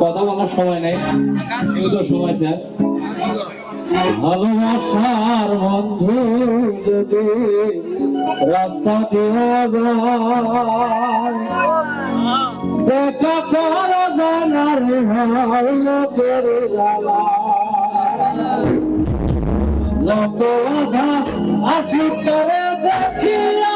কথা বলার সময় নেই। যেহেতু সময় শেষ ভালোবাসার বন্ধু যদি রাস্তা দিয়ে যায় দেখা জানার হয় যত আধা হাসি করে দেখিয়া